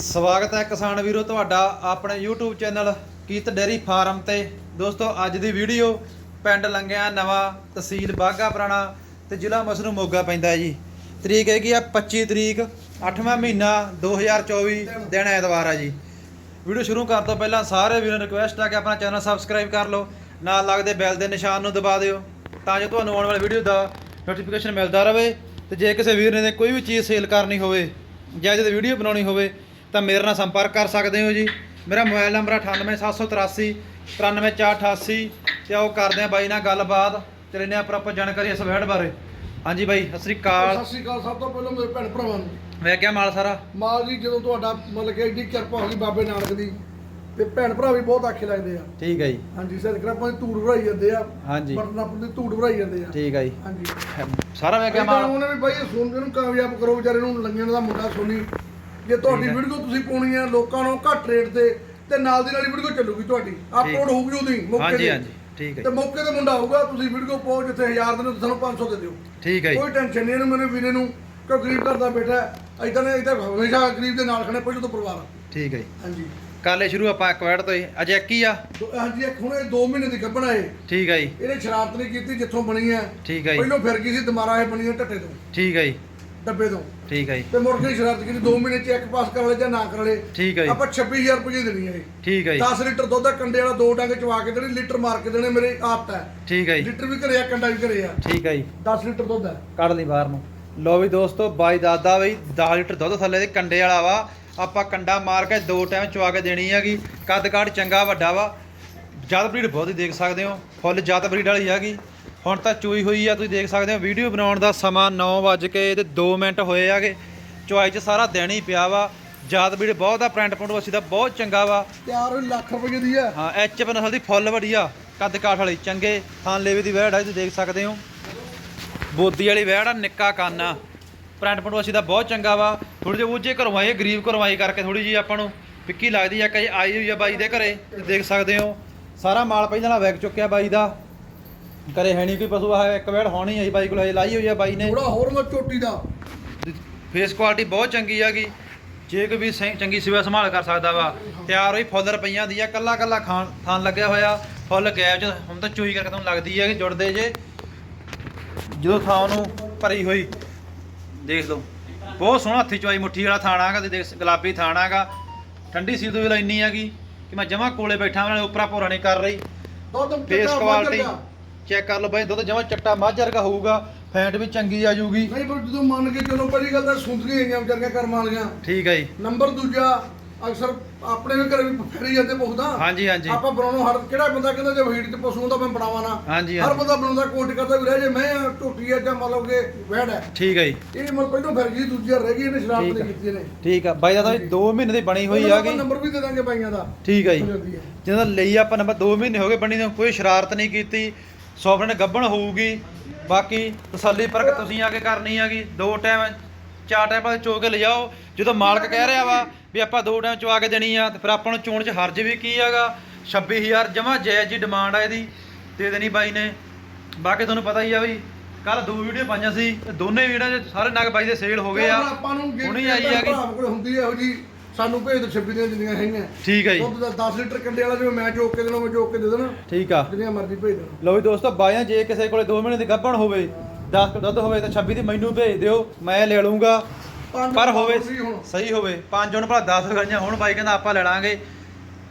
ਸਵਾਗਤ ਹੈ ਕਿਸਾਨ ਵੀਰੋ ਤੁਹਾਡਾ ਆਪਣੇ YouTube ਚੈਨਲ ਕੀਤ ਡੇਰੀ ਫਾਰਮ ਤੇ। ਦੋਸਤੋ, ਅੱਜ ਦੀ ਵੀਡੀਓ ਪਿੰਡ ਲੰਗਿਆ ਨਵਾਂ ਤਹਿਸੀਲ ਬਾਗਾ ਪੁਰਾਣਾ ਤੇ ਜ਼ਿਲ੍ਹਾ ਮਸਰੂ ਮੋਗਾ ਪੈਂਦਾ ਜੀ। ਤਰੀਕ ਹੈਗੀ ਆ 25 ਤਰੀਕ 8ਵਾਂ ਮਹੀਨਾ 2024 ਦਿਨ ਐਤਵਾਰ ਆ ਜੀ। ਵੀਡੀਓ ਸ਼ੁਰੂ ਕਰਨ ਤੋਂ ਪਹਿਲਾਂ ਸਾਰੇ ਵੀਰਾਂ ਨੂੰ ਰਿਕੁਐਸਟ ਆ ਕਿ ਆਪਣਾ ਚੈਨਲ ਸਬਸਕ੍ਰਾਈਬ ਕਰ ਲਓ, ਨਾਲ ਲੱਗਦੇ ਬੈਲ ਦੇ ਨਿਸ਼ਾਨ ਨੂੰ ਦਬਾ ਦਿਓ, ਤਾਂ ਜੋ ਤੁਹਾਨੂੰ ਆਉਣ ਵਾਲੀ ਵੀਡੀਓ ਦਾ ਨੋਟੀਫਿਕੇਸ਼ਨ ਮਿਲਦਾ ਰਹੇ। ਤੇ ਜੇ ਕਿਸੇ ਵੀਰ ਨੇ ਕੋਈ ਵੀ ਚੀਜ਼ ਸੇਲ ਕਰਨੀ ਹੋਵੇ ਜਾਂ ਜਿਹਦੇ ਵੀਡੀਓ ਬਣਾਉਣੀ ਹੋਵੇ ਤਾਂ ਮੇਰੇ ਨਾਲ ਸੰਪਰਕ ਕਰ ਸਕਦੇ ਹੋ ਜੀ। ਮੇਰਾ ਮੋਬਾਈਲ ਨੰਬਰ 98783 93488 ਤੇ ਆਓ ਕਰਦੇ ਆ ਬਾਈ ਨਾਲ ਗੱਲਬਾਤ। ਤੇ ਲੈਂਦੇ ਆ ਪ੍ਰੋਪਰ ਜਾਣਕਾਰੀ ਇਸ ਵੈਡ ਬਾਰੇ। ਹਾਂਜੀ ਬਾਈ ਸਤਿ ਸ੍ਰੀ ਅਕਾਲ। ਸਤਿ ਸ਼੍ਰੀ ਅਕਾਲ ਸਭ ਤੋਂ ਪਹਿਲਾਂ ਮੇਰੇ ਭੈਣ ਭਰਾਵਾਂ ਨੂੰ। ਮੈਂ ਕਿਹਾ ਮਾਲ ਸਾਰਾ? ਮਾਲ ਜੀ ਜਦੋਂ ਤੁਹਾਡਾ ਮਤਲਬ ਕਿ ਐਡੀ ਕਿਰਪਾ ਹੋ ਗਈ ਬਾਬੇ ਨਾਨਕ ਦੀ ਤੇ ਭੈਣ ਭਰਾ ਵੀ ਬਹੁਤ ਆਖੇ ਲੱਗਦੇ ਆ। ਠੀਕ ਹੈ ਜੀ। ਹਾਂਜੀ ਸਦਕਰਾ ਆਪਾਂ ਦੀ ਧੂੜ ਭਰਾਈ ਜਾਂਦੇ ਆ। ਹਾਂਜੀ। ਆਪਣੀ ਦੀ ਧੂੜ ਭਰਾਈ ਜਾਂਦੇ ਆ। ਠੀਕ ਹੈ ਜੀ। ਹਾਂਜੀ। ਸਾਰਾ ਮੈਂ ਕਿਹਾ ਮਾਲ। ਉਹਨੇ ਵੀ ਬਾਈ ਸੁਣਦੇ ਨੂੰ ਕਾਮਯਾਬ ਕਰੋ ਵਿਚਾਰੇ ਨੂੰ ਲੰਗਣ ਦਾ ਮੁੰਡਾ ਸੋਨੀ। ਜੇ ਤੁਹਾਡੀ ਹੈ। ਵੀਡੀਓ ਤੁਸੀਂ ਪਾਉਣੀ ਆ ਲੋਕਾਂ ਨੂੰ ਘੱਟ ਰੇਟ ਤੇ ਤੇ ਨਾਲ ਦੀ ਨਾਲ ਹੀ ਵੀਡੀਓ ਚੱਲੂਗੀ ਤੁਹਾਡੀ। ਅਪਲੋਡ ਹੋਊਗੀ ਉਹਦੀ ਮੌਕੇ ਹਾਂਜੀ ਹਾਂਜੀ ਠੀਕ ਹੈ ਤੇ ਮੌਕੇ ਤੇ ਮੁੰਡਾ ਆਊਗਾ ਤੁਸੀਂ ਵੀਡੀਓ ਪਾਓ ਜਿੱਥੇ 1000 ਦੇ ਨੂੰ ਤੁਹਾਨੂੰ 500 ਦੇ ਦਿਓ। ਠੀਕ ਹੈ ਜੀ। ਕੋਈ ਟੈਨਸ਼ਨ ਨਹੀਂ ਇਹਨੂੰ ਮੇਰੇ ਵੀਰੇ ਨੂੰ ਕਿਉਂ ਗਰੀਬ ਘਰ ਦਾ ਬੇਟਾ ਹੈ? ਇਦਾਂ ਨੇ ਇਦਾਂ ਹਮੇਸ਼ਾ ਗਰੀਬ ਦੇ ਨਾਲ ਖੜੇ ਪਹਿਲਾਂ ਤੋਂ ਪਰਿਵਾਰ ਆ। ਠੀਕ ਹੈ ਜੀ। ਹਾਂਜੀ। ਕੱਲੇ ਸ਼ੁਰੂ ਆਪਾਂ ਇੱਕ ਵੈਡ ਤੋਂ ਹੀ। ਅਜੇ ਇੱਕ ਹੀ ਆ? ਹਾਂਜੀ ਇੱਕ ਹੁਣ ਇਹ 2 ਮਹੀਨੇ ਦੀ ਗੱਭਣਾ ਏ ਠੀਕ ਹੈ ਜੀ। ਇਹਨੇ ਸ਼ਰਾਰਤ ਨਹੀਂ ਕੀਤੀ ਜਿੱਥੋਂ ਬਣੀ ਹੈ। ਠੀਕ ਹੈ ਜੀ। ਪਹਿਲਾਂ ਫਿਰ ਗਈ ਸੀ ਦੁਬਾਰਾ ਇਹ ਬਣੀ ਹੈ ਟੱਟੇ ਤੋਂ। ਠੀਕ ਹੈ ਜੀ। ਡੱਬੇ ਤੋਂ। ਠੀਕ ਹੈ ਜੀ। ਤੇ ਮੁੜ ਕੇ ਸ਼ਰਾਰਤ ਕੀਤੀ 2 ਮਹੀਨੇ ਚ ਇੱਕ ਪਾਸ ਕਰ ਲੈ ਜਾਂ ਨਾ ਕਰ ਲੈ ਠੀਕ ਹੈ ਜੀ। ਆਪਾਂ 26000 ਰੁਪਏ ਦੇਣੀ ਹੈ ਇਹ ਠੀਕ ਹੈ ਜੀ। 10 ਲੀਟਰ ਦੁੱਧ ਦਾ ਕੰਡੇ ਵਾਲਾ ਦੋ ਡੰਗ ਚਵਾ ਕੇ ਦੇਣੀ ਲੀਟਰ ਮਾਰ ਕੇ ਦੇਣੇ ਮੇਰੇ ਆਪ ਹੈ ਠੀਕ ਹੈ ਜੀ। ਲੀਟਰ ਵੀ ਘਰੇ ਆ ਕੰਡਾ ਵੀ ਘਰੇ ਆ। ਠੀਕ ਹੈ ਜੀ। 10 ਲੀਟਰ ਦੁੱਧ ਹੈ ਕੱਢ ਲਈ ਬਾਹਰ ਨੂੰ। ਲੋ ਵੀ ਦੋਸਤੋ ਬਾਈ ਦਾਦਾ ਬਈ 10 ਲੀਟਰ ਦੁੱਧ ਥੱਲੇ ਦੇ ਕੰਡੇ ਵਾਲਾ ਵਾ। ਆਪਾਂ ਕੰਡਾ ਮਾਰ ਕੇ ਦੋ ਟਾਈਮ ਚਵਾ ਕੇ ਦੇਣੀ ਹੈਗੀ। ਕੱਦ ਕਾਠ ਚੰਗਾ ਵੱਡਾ ਵਾ। ਜਦ ਬਰੀਡ ਬਹੁਤ ਹੀ ਦੇਖ ਸਕਦੇ ਹੋ। ਫੁੱਲ ਜਦ ਬਰੀਡ ਵਾਲੀ ਹੈਗੀ। ਹੁਣ ਤਾਂ ਚੂਈ ਹੋਈ ਆ ਤੁਸੀਂ ਦੇਖ ਸਕਦੇ ਹੋ ਵੀਡੀਓ ਬਣਾਉਣ ਦਾ ਸਮਾਂ 9 ਵਜ ਕੇ ਤੇ 2 ਮਿੰਟ ਹੋਏ ਹੈਗੇ ਚੁਆਈ 'ਚ ਸਾਰਾ ਦਿਨ ਹੀ ਪਿਆ ਵਾ। ਜਦ ਬਰੀਡ ਬਹੁਤ ਆ ਪ੍ਰਿੰਟ ਪੁੰਟ ਵਸੀ ਦਾ ਬਹੁਤ ਚੰਗਾ ਵਾ। ਤਿਆਰ ਹੋਈ ਲੱਖ ਰੁਪਏ ਦੀ ਹੈ ਹਾਂ ਐਚ ਨਸਲ ਦੀ ਫੁੱਲ ਵਧੀਆ ਕੱਦ ਕਾਠ ਵਾਲੀ ਚੰਗੇ। ਥਾਂ ਲੇਵੇ ਦੀ ਵੈੜ ਆ ਤੁਸੀਂ ਦੇਖ ਸਕਦੇ ਹੋ। ਬੋਦੀ ਵਾਲੀ ਵੈੜ ਆ ਨਿੱਕਾ ਕੰਨ ਆ। ਪ੍ਰਿੰਟ ਪੁੰਟ ਵਸੀ ਦਾ ਬਹੁਤ ਚੰਗਾ ਵਾ। ਥੋੜੀ ਜਿਹੀ ਉੱਚੇ ਘਰੋਂ ਆਏ ਗਰੀਬ ਆਏ ਕਰਕੇ ਥੋੜੀ ਜਿਹੀ ਆਪਾਂ ਨੂੰ ਫਿੱਕੀ ਲੱਗਦੀ ਆ ਕਈ ਆਈ ਹੋਈ ਆ ਬਾਈ ਦੇ ਘਰੇ ਤੁਸੀਂ ਦੇਖ ਸਕਦੇ ਹੋ। ਸਾਰਾ ਮਾਲ ਪਹਿਲਾਂ ਨਾਲ ਵੈਗ ਚੁੱਕਿਆ ਬਾਈ ਦਾ। ਘਰੇ ਹੈ ਨਹੀਂ ਕੋਈ ਪਸ਼ੂ ਆ ਇੱਕ ਵੈੜ ਹੋਣੀ ਆਈ ਬਾਈ ਕੋਲ ਹਜੇ ਲਾਈ ਹੋਈ ਆ ਬਾਈ ਨੇ। ਥੋੜਾ ਹੋਰ ਮੈਂ ਚੋਟੀ ਦਾ। ਫੇਸ ਕੁਆਲਿਟੀ ਬਹੁਤ ਚੰਗੀ ਹੈਗੀ। ਜੇ ਕੋਈ ਵੀ ਸਹੀ- ਚੰਗੀ ਸਿਵਾ ਸੰਭਾਲ ਕਰ ਸਕਦਾ ਵਾ ਤਿਆਰ ਹੋਈ ਫੁੱਲ ਰੁਪਈਆਂ ਦੀ ਆ ਕੱਲਾ ਕੱਲਾ ਖਾਣ ਥਾਨ ਲੱਗਿਆ ਹੋਇਆ ਫੁੱਲ ਗੈਪ ਚ ਹੁਣ ਤਾਂ ਚੂਈ ਕਰਕੇ ਤੁਹਾਨੂੰ ਲੱਗਦੀ ਹੈ ਕਿ ਜੁੜਦੇ ਜੇ। ਜਦੋਂ ਥਾਂ ਨੂੰ ਭਰੀ ਹੋਈ ਦੇਖ ਲਓ। ਬਹੁਤ ਸੋਹਣਾ ਹੱਥੀ ਚੁਆਈ ਮੁੱਠੀ ਵਾਲਾ ਥਾਣਾ ਹੈਗਾ ਤੁਸੀਂ ਦੇਖ ਗੁਲਾਬੀ ਥਾਣਾ ਹੈਗਾ। ਠੰਡੀ ਸੀ ਤੋਂ ਵੀ ਇੰਨੀ ਹੈਗੀ ਕਿ ਮੈਂ ਜਮਾ ਕੋਲੇ ਬੈਠਾ ਨਾਲੇ ਉਪਰਾ ਭੋਰਾ ਨਹੀਂ ਕਰ ਰਹੀ। Face quality. ਚੈੱਕ ਕਰ ਲਓ ਬਾਈ ਦੁੱਧ ਜਮਾ ਚੱਟਾ ਮੱਝ ਵਰਗਾ ਹੋਊਗਾ ਫੈਟ ਵੀ ਚੰਗੀ ਆ ਜਾਊਗੀ। ਨਹੀਂ ਪਰ ਜਦੋਂ ਮੰਨ ਕੇ ਚਲੋ ਪਹਿਲੀ ਗੱਲ ਤਾਂ ਸੁੰਦਰੀਆਂ ਹੈਗੀਆਂ ਵਿਚਾਰੀਆਂ ਕਰਮ ਵਾਲੀਆਂ। ਠੀਕ ਹੈ ਜੀ। ਨੰਬਰ ਦੂਜਾ ਅਕਸਰ ਆਪਣੇ ਵੀ ਘਰੇ ਵੀ ਫੇਰੀ ਜਾਂਦੇ ਪੁੱਛਦਾ ਹਾਂਜੀ ਹਾਂਜੀ। ਆਪਾਂ ਬਣਾਉਣੋਂ ਹਰ ਕਿਹੜਾ ਬੰਦਾ ਕਹਿੰਦਾ ਜੇ ਵੀਡ ਤੇ ਪਸ਼ੂ ਹੁੰਦਾ ਮੈਂ ਬਣਾਵਾਂ ਨਾ। ਹਾਂਜੀ ਹਰ ਬੰਦਾ ਬਣਾਉਂਦਾ ਕੋਟ ਕਰਦਾ ਵੀ ਰਹਿ ਜੇ ਮੈਂ ਝੋਟੀ ਆ ਜਾਂ ਮਤਲਬ ਕਿ ਵਹਿੜ ਹੈ ਠੀਕ ਹੈ ਜੀ। ਇਹ ਮਤਲਬ ਪਹਿਲਾਂ ਫਿਰ ਗਈ ਦੂਜੀ ਰਹਿ ਗਈ ਇਹਨੇ ਨਹੀਂ ਆ। ਕੀਤੀ ਇਹਨੇ। ਠੀਕ ਆ। ਬਾਈ ਦਾ ਤਾਂ 2 ਮਹੀਨੇ ਦੀ ਬਣੀ ਹੋਈ ਆ ਗਈ। ਨੰਬਰ ਵੀ ਦੇ ਦਾਂਗੇ ਬਾਈਆਂ ਦਾ। ਠੀਕ ਜੀ। ਹੋ ਜਾਂਦੀ ਹੈ। ਜਿਹਦਾ ਲਈ ਆਪਾਂ ਨੰਬਰ 2 ਮਹੀਨੇ ਹੋ ਗਏ ਬਣੀ ਨੂੰ ਕੋਈ ਸ਼ਰਾਰਤ ਨਹੀਂ ਕੀਤੀ। ਸੋਫਰਨ ਗੱਬਣ ਹੋਊਗੀ। ਬਾਕੀ ਤਸੱਲੀ ਪਰਖ ਤੁਸੀਂ ਆ ਕੇ ਕਰਨੀ ਹੈਗੀ। ਦੋ ਟਾਈਮ ਚਾਰ ਟਾਈਮ ਬਾਅਦ ਚੋ ਕੇ ਲਿਜਾਓ। ਜਦੋਂ ਮਾਲਕ ਕਹਿ ਰਿਹਾ ਵਾ ਵੀ ਆਪਾਂ ਦੋ ਟਾਈਮ ਚਵਾ ਕੇ ਦੇਣੀ ਆ ਤੇ ਫਿਰ ਆਪਾਂ ਨੂੰ ਚੋਣ 'ਚ ਹਰਜ ਵੀ ਕੀ ਹੈਗਾ? 26000 ਜਮਾ ਜਾਇਜ਼ ਜੀ ਡਿਮਾਂਡ ਆ ਇਹਦੀ। ਦੇ ਦੇਣੀ ਬਾਈ ਨੇ। ਬਾਕੀ ਤੁਹਾਨੂੰ ਪਤਾ ਹੀ ਆ ਵੀ ਕੱਲ ਦੋ ਵੀਡੀਓ ਪਾਈਆਂ ਸੀ ਦੋਨੇ ਵੀਡੀਓ 'ਚ ਸਾਰੇ ਨਗ ਬਾਈ ਦੇ ਸੇਲ ਹੋ ਗਏ ਆ। ਆਪਾਂ ਨੂੰ ਜੇ ਹੁਣੀ ਆਈ ਭਰਾ ਕੋਲ ਹੁੰਦੀ ਇਹੋ ਜੀ ਸਾਨੂੰ ਭੇਜ ਦੋ 26 ਦੀਆਂ ਜਿੰਨੀਆਂ ਹੈਗੀਆਂ। ਠੀਕ ਆ ਜੀ। ਦੁੱਧ ਦਾ 10 ਲੀਟਰ ਕੰਡੇ ਵਾਲਾ ਜਿਵੇਂ ਮੈਂ ਜੋਕ ਕੇ ਦੇਣਾ ਮੈਂ ਜੋਕ ਕੇ ਦੇ ਦੇਣਾ। ਠੀਕ ਆ। ਜਿੰਨੀਆਂ ਮਰਜ਼ੀ ਭੇਜ ਦੇਣਾ ਲਓ ਵੀ ਦੋਸਤੋ ਬਾਈਆਂ ਜੇ ਕਿਸੇ ਕੋਲੇ 2 ਮਹੀਨੇ ਦੀ ਗੱਭਣ ਹੋਵੇ 10 ਦੁੱਧ ਹੋਵੇ ਤਾਂ 26 ਦੀ ਮੈਨੂੰ ਭੇਜ ਦਿਓ ਮੈਂ ਲੈ ਪੰਜ ਪਰ ਹੋਵੇ ਸਹੀ ਹੋਵੇ। ਪੰਜ ਹੁਣ ਭਲਾ 10 ਗਈਆਂ ਹੁਣ ਬਾਈ ਕਹਿੰਦਾ ਆਪਾਂ ਲੈ ਲਾਂਗੇ।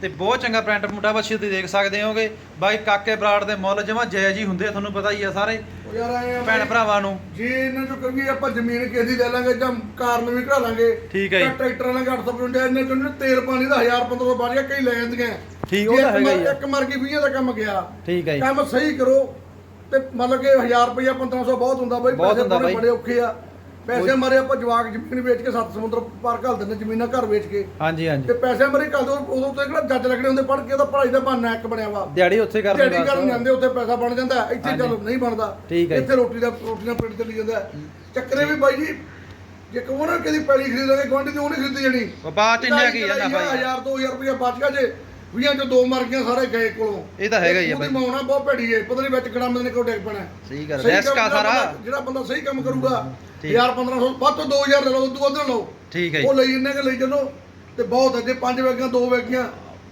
ਤੇ ਬਹੁਤ ਚੰਗਾ ਪ੍ਰਿੰਟ ਮੁੰਡਾ ਬੱਚੀ ਤੁਸੀਂ ਦੇਖ ਸਕਦੇ ਹੋਗੇ। ਬਾਈ ਕਾਕੇ ਬਰਾੜ ਦੇ ਮੁੱਲ ਜਮਾ ਜਾਇਜ਼ ਹੀ ਹੁੰਦੇ ਆ ਤੁਹਾਨੂੰ ਪਤਾ ਹੀ ਆ ਸਾਰੇ ਉਹ ਯਾਰ ਆਏ ਆ ਭੈਣ ਭਰਾਵਾਂ ਨੂੰ। ਜੇ ਇਹਨਾਂ ਚੋਂ ਕਰੀਏ ਆਪਾਂ ਜ਼ਮੀਨ ਕਿਸੇ ਦੀ ਲੈ ਲਾਂਗੇ ਜਾਂ ਕਾਰ ਨਵੀਂ ਕਢਾ ਲਾਂਗੇ? ਠੀਕ ਹੈ ਜੀ। ਟਰੈਕਟਰਾਂ ਨਾਲ 855 ਇਹਨਾਂ ਚੋਂ ਨਾ ਤੇਲ ਪਾਣੀ ਦਾ 1000 1500 ਵੱਧ ਗਿਆ ਕਈ ਲੈ ਜਾਂਦੀਆਂ। ਠੀਕ, ਉਹ ਜੇ ਤਾਂ ਇੱਕ ਹੈਗਾ ਹੀ ਮਰ- ਆ। ਇੱਕ ਮਰ ਗਈ 20 ਦਾ ਕੰਮ ਗਿਆ। ਠੀਕ ਹੈ ਜੀ। ਕੰਮ ਸਹੀ ਕਰੋ ਤੇ ਮਤਲਬ ਕਿ 1000 ਰੁਪਇਆ 1500 ਬਹੁਤ ਹੁੰਦਾ ਬਾਈ ਬਹੁਤ ਪੈਸੇ ਹੁੰਦਾ ਬਾਈ। ਬੜੇ ਔਖੇ ਆ। ਪੈਸੇ ਮਾਰੇ ਆਪਾਂ ਜਵਾਕ ਜ਼ਮੀਨ ਵੇਚ ਕੇ ਸੱਤ ਸਮੁੰਦਰ ਪਾਰ ਘੱਲ ਦਿੰਦੇ ਜ਼ਮੀਨਾਂ ਘਰ ਵੇਚ ਕੇ। ਹਾਂਜੀ ਹਾਂਜੀ। ਤੇ ਪੈਸੇ ਮਾਰੇ ਘੱਲ ਦੋ ਉਦੋਂ ਤੇ ਕਿਹੜਾ ਜੱਜ ਲੱਗਣੇ ਹੁੰਦੇ ਪੜ੍ਹ ਕੇ ਉਹਦਾ ਪੜ੍ਹਾਈ ਦਾ ਬਹਾਨਾ ਇੱਕ ਬਣਿਆ ਵਾ। ਦਿਹਾੜੀ ਉੱਥੇ ਕਰਨੀ ਜਿਹੜੀ ਕਰਨ ਜਾਂਦੇ ਉੱਥੇ ਪੈਸਾ ਬਣ ਜਾਂਦਾ ਇੱਥੇ। ਚੱਲ ਨਹੀਂ ਬਣਦਾ। ਠੀਕ ਹੈ ਜੀ। ਇੱਥੇ ਰੋਟੀ ਦਾ ਰੋਟੀ ਦਾ ਪੇਟ ਚੱਲੀ ਜਾਂਦਾ। ਚੱਕਰੇ ਵੀ ਬਾਈ ਜੀ ਜੇ ਕਹੋ ਨਾ ਕਦੀ ਪੈਲੀ ਖਰੀਦਾਂਗੇ ਗੁਆਂਢੀ ਦੀ ਉਹ ਨਹੀਂ ਖਰੀਦੀ ਜਾਣੀ। ਬਾਅਦ ਚ ਇੰਨਾ ਕੀ ਜਾਂਦਾ ਬਾਈ। 1000 2000 ਰੁਪਇਆ ਬਚ ਗਿਆ ਜੇ। 20 ਚੋਂ ਦੋ ਮਰ ਗਈਆਂ ਸਾਰੇ ਗਏ ਕੋਲੋਂ। ਇਹ ਤਾਂ ਹੈਗਾ ਹੀ ਆ ਬਾਈ। ਮਾਉਣਾ ਬਹੁਤ ਭੈੜੀ ਹੈ ਪਤਾ ਨਹੀਂ ਵਿੱਚ ਕਿਹੜਾ ਬੰਦੇ ਨੇ ਡਿੱਗ ਪੈਣਾ। ਸਹੀ ਗੱਲ ਰਿਸਕ ਆ ਸਾਰਾ। ਜਿਹੜਾ ਬੰਦਾ ਸਹੀ ਕੰਮ ਕਰੂਗਾ ਠੀਕ। 1000 1500 ਵੱਧ ਤੋਂ 2000 ਲੈ ਲਓ ਉਦੋਂ ਨਾ ਲਓ। ਠੀਕ ਹੈ ਉਹ ਲਈ ਇੰਨੇ ਕਿ ਲਈ ਚੱਲੋ ਤੇ ਬਹੁਤ ਅੱਗੇ ਪੰਜ ਵੇਗੀਆਂ ਦੋ ਵੇਗੀਆਂ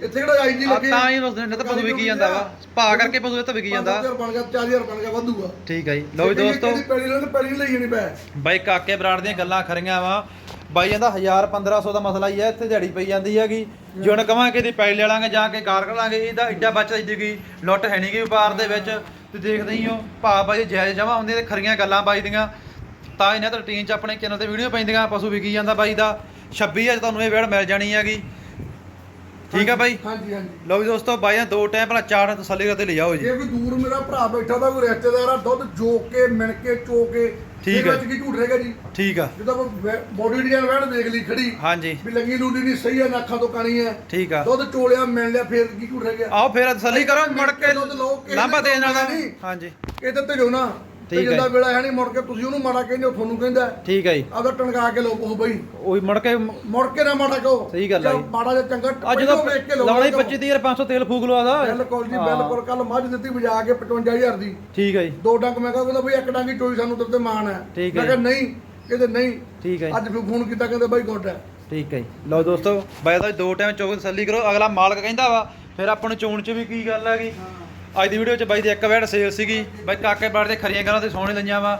ਇੱਥੇ ਕਿਹੜਾ ਆਈ ਜੀ ਲੱਗੇ ਤਾਂ ਹੀ ਉਸ ਦਿਨ ਤਾਂ ਪਸ਼ੂ ਵਿਕੀ ਜਾਂਦਾ ਵਾ। ਭਾ ਕਰਕੇ ਪਸ਼ੂ ਤਾਂ ਵਿਕੀ ਜਾਂਦਾ। 5000 ਬਣ ਗਿਆ 4000 ਬਣ ਗਿਆ ਵਾਧੂਗਾ। ਠੀਕ ਹੈ ਜੀ। ਲਓ ਜੀ ਦੋਸਤੋ। ਪੈੜੀ ਨਾਲ ਪੈੜੀ ਲਈ ਜਾਣੀ ਪੈ ਬਾਈ ਕਾਕੇ ਬਰਾੜ ਦੀਆਂ ਗੱਲਾਂ ਖਰੀਆਂ ਵਾ। ਬਾਈ 1000 1500 ਦਾ ਮਸਲਾ ਹੀ ਹੈ ਇੱਥੇ ਦਿਹਾੜੀ ਪਈ ਜਾਂਦੀ ਹੈਗੀ। ਜੇ ਹੁਣ ਕਵਾਂ ਕਿ ਇਹਦੀ ਪੈਲੀ ਲੈ ਲਾਂਗੇ ਜਾਂ ਕੇ ਕਾਰ ਕਰ ਲਾਂਗੇ ਇਹਦਾ ਐਡਾ ਬਚਤ ਇੱਡੀ ਲੁੱਟ ਹੈ ਨਹੀਂ ਗੀ ਵਪਾਰ ਦੇ ਵਿੱਚ। ਤੇ ਦੇਖਦੇ ਹੀ ਹੋ ਭਾ ਬਾਈ ਜਾਇਜ਼ ਜਮਾ ਹੁੰਦੇ ਤੇ ਖਰੀਆਂ ਗੱਲਾਂ ਬਾਈ ਦੀਆਂ। ਤਾਂ ਇਹਨਾਂ ਤੇ ਰੂਟੀਨ ਚ ਆਪਣੇ ਚੈਨਲ ਤੇ ਵੀਡੀਓ ਪੈਂਦੀਆਂ ਪਸ਼ੂ ਵਿਕੀ ਜਾਂਦਾ ਬਾਈ ਦਾ। 26 ਅੱਜ ਤੁਹਾਨੂੰ ਇਹ ਵੇੜ ਮਿਲ ਜਾਣੀ ਹੈਗੀ। ਠੀਕ ਆ ਬਾਈ? ਹਾਂਜੀ ਹਾਂਜੀ ਲਓ ਜੀ ਦੋਸਤੋ ਬਾਈ ਦੋ ਟਾਈਮ ਭਲਾ ਚਾਰ ਤਸੱਲੀ ਕਰਦੇ ਲਿਜਾਓ ਜੀ। ਜੇ ਕੋਈ ਦੂਰ ਮੇਰਾ ਭਰਾ ਬੈਠਾ ਦਾ ਕੋਈ ਰਿਸ਼ਤੇਦਾਰ ਆ ਦੁੱਧ ਜੋਕ ਕੇ ਮਿਣ ਕੇ ਚੋ ਕੇ ਠੀਕ ਹੈ। ਵਿੱਚ ਕੀ ਝੂਠ ਰਹੇਗਾ ਜੀ? ਠੀਕ ਆ। ਜਦੋਂ ਬੋਡੀ ਡਿਜ਼ਾਈਨ ਵੈਣ ਦੇਖ ਲਈ ਖੜੀ ਹਾਂਜੀ। ਵੀ ਲੱਗੀ ਲੂਡੀ ਨਹੀਂ ਸਹੀ ਹੈ ਅੱਖਾਂ ਤੋਂ ਕਾਣੀ ਹੈ ਠੀਕ ਆ। ਦੁੱਧ ਚੋਲਿਆ ਮਿਲ ਲਿਆ ਫੇਰ ਕੀ ਝੂਠ ਰਹਿ ਗਿਆ? ਆਓ ਫੇਰ ਤਸੱਲੀ ਕਰੋ ਮੁੜ ਕੇ ਦੁੱਧ ਲਓ, ਕਿਸੇ ਲਾਂਭਾ ਦੇ ਨਹੀਂ। ਹਾਂਜੀ। ਇਹ ਤੇ ਜੋ ਨਾ। ਠੀਕ ਤੇ ਹੈ ਜਿੰਦਾ ਜੀ। ਵੇਲਾ ਹੈ ਨਹੀਂ ਮੁੜ ਕੇ ਤੁਸੀਂ ਉਹਨੂੰ ਮਾੜਾ ਕਹਿੰਦੇ ਹੋ ਤੁਹਾਨੂੰ ਕਹਿੰਦਾ ਠੀਕ ਹੈ ਜੀ। ਆਦਾ ਟਣਕਾ ਕੇ ਲੋ ਉਹ ਬਈ। ਉਹੀ ਮੁੜ ਕੇ ਮੁੜ ਕੇ ਨਾ ਮਾੜਾ ਕਹੋ। ਸਹੀ ਗੱਲ ਆ ਜਾਂ ਜੀ। ਮਾੜਾ ਜਿਹਾ ਚੰਗਾ ਅੱਜ ਜਦੋਂ ਪਹਿਲੋਂ ਵੇਖ ਕੇ ਲਾਉਣਾ ਹੀ ਕਹੋ। 25 500 ਤੇਲ ਫੂਕ ਲਵਾ ਦਾ। ਬਿਲਕੁਲ ਜੀ। ਬਿਲਕੁਲ ਕੱਲ ਮੱਝ ਦਿੱਤੀ ਵਜਾ ਕੇ 55000 ਦੀ। ਠੀਕ ਹੈ ਜੀ। ਦੋ ਡੰਗ ਮੈਂ ਕਹਿੰਦਾ ਬਈ ਇੱਕ ਡੰਗ ਹੀ ਚੋਈ ਸਾਨੂੰ ਤੇਰੇ ਤੇ ਮਾਣ ਹੈ। ਠੀਕ ਮੈਂ। ਕਿਹਾ ਨਹੀਂ ਕਹਿੰਦੇ ਨਹੀਂ। ਠੀਕ ਹੈ ਜੀ, ਅੱਜ ਫਿਰ ਫੋਨ ਕੀਤਾ ਕਹਿੰਦੇ ਬਾਈ ਗੁੱਡ ਹੈ। ਠੀਕ ਹੈ ਜੀ। ਲਓ ਦੋਸਤੋ ਬਾਈ ਦਾ ਦੋ ਟਾਈਮ ਚੋਕ ਤਸੱਲੀ ਕਰੋ। ਅਗਲਾ ਮਾਲਕ ਕਹਿੰਦਾ ਵਾ ਫਿਰ ਆਪਾਂ ਨੂੰ ਚੋਣ ਚ ਵੀ ਕੀ ਗੱਲ ਹੈਗੀ ਅੱਜ ਦੀ ਵੀਡੀਓ ਚ ਬਾਈ ਦੀ ਇੱਕ ਵੈਟ ਸੇਲ ਸੀਗੀ। ਬਾਈ ਕਾਕੇ ਬਾੜ ਦੇ ਖਰੀਆਂ ਗੱਲਾਂ ਤੇ ਸੋਹਣੇ ਲਈਆਂ ਵਾ।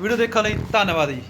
ਵੀਡੀਓ ਦੇਖਣ ਲਈ ਧੰਨਵਾਦ ਜੀ।